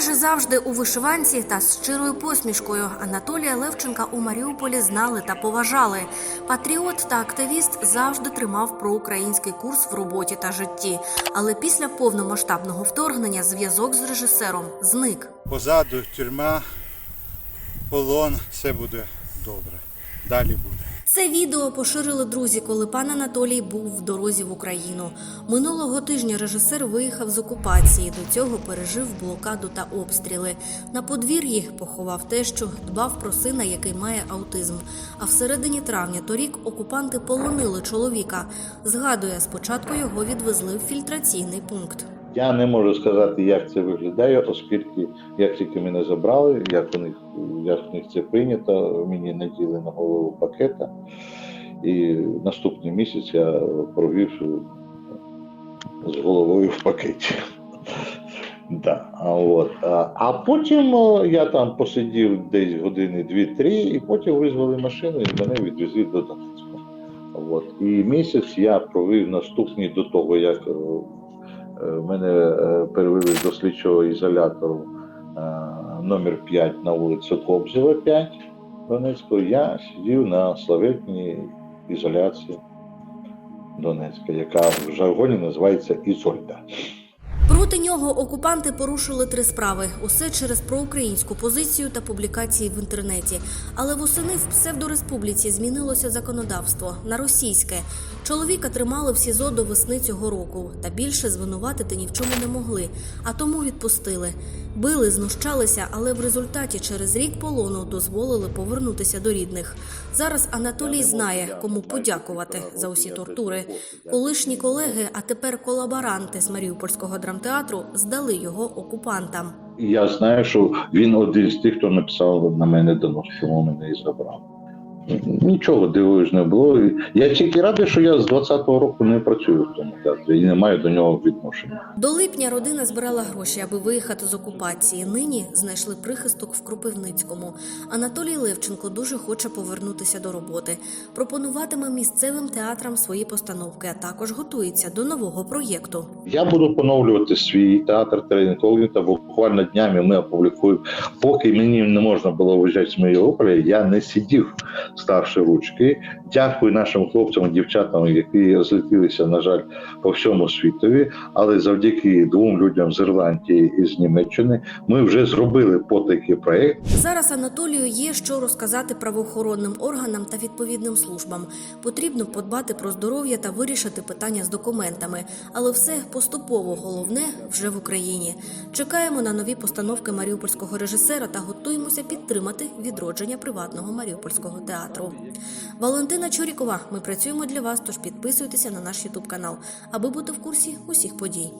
Майже завжди у вишиванці та з щирою посмішкою Анатолія Левченка у Маріуполі знали та поважали. Патріот та активіст завжди тримав проукраїнський курс в роботі та житті. Але після повномасштабного вторгнення зв'язок з режисером зник. позаду тюрма, полон, все буде добре. Далі буде. Це відео поширили друзі, коли пан Анатолій був в дорозі в Україну. Минулого тижня режисер виїхав з окупації. До цього пережив блокаду та обстріли. На подвір'ї поховав те, що дбав про сина, який має аутизм. А всередині травня торік окупанти полонили чоловіка. Згадує, спочатку його відвезли в фільтраційний пункт. Я не можу сказати, як це виглядає, оскільки як тільки мене забрали, як у них, як у них це прийнято, мені наділи на голову пакета. І наступний місяць я провів з головою в пакеті. Да, а, от. А, а потім я там посидів десь години 2-3, і потім визвали машину і мене відвезли до Донецька. От. І місяць я провів наступний до того, як е, мене е, перевели до слідчого ізолятору номер 5 на вулицю Кобзева 5 Донецького. Я сидів на славетній ізоляції Донецька, яка в жаргоні називається Ізольда. Проти нього окупанти порушили три справи: усе через проукраїнську позицію та публікації в інтернеті. Але восени в псевдореспубліці змінилося законодавство на російське. Чоловіка тримали в СІЗО до весни цього року, та більше звинуватити ні в чому не могли, а тому відпустили. Били, знущалися, але в результаті через рік полону дозволили повернутися до рідних. Зараз Анатолій знає, кому подякувати за усі тортури. Колишні колеги, а тепер колаборанти з Маріупольського драмтеатру здали його окупантам. Я знаю, що він один з тих, хто написав на мене донос, чому мене і забрав. Нічого не було. Я тільки радий, що я з 20-го року не працюю в тому театрі і не маю до нього відношення. До липня родина збирала гроші, аби виїхати з окупації. Нині знайшли прихисток в Кропивницькому. Анатолій Левченко дуже хоче повернутися до роботи. Пропонуватиме місцевим театрам свої постановки, а також готується до нового проєкту. Я буду поновлювати свій театр та буквально днями ми опублікуємо. Поки мені не можна було виїжджати з Маріуполя, я не сидів, ставши ручки. Дякую нашим хлопцям дівчатам, які розлетілися, на жаль, по всьому світові. Але завдяки двом людям з Ірландії і з Німеччини ми вже зробили потайки проєкт. Зараз Анатолію є що розказати правоохоронним органам та відповідним службам. Потрібно подбати про здоров'я та вирішити питання з документами. Але все поступово головне вже в Україні. Чекаємо на нові постановки маріупольського режисера та готуємося підтримати відродження приватного маріупольського театру. Валентина Чурікова. Ми працюємо для вас, тож підписуйтеся на наш Ютуб канал, аби бути в курсі усіх подій.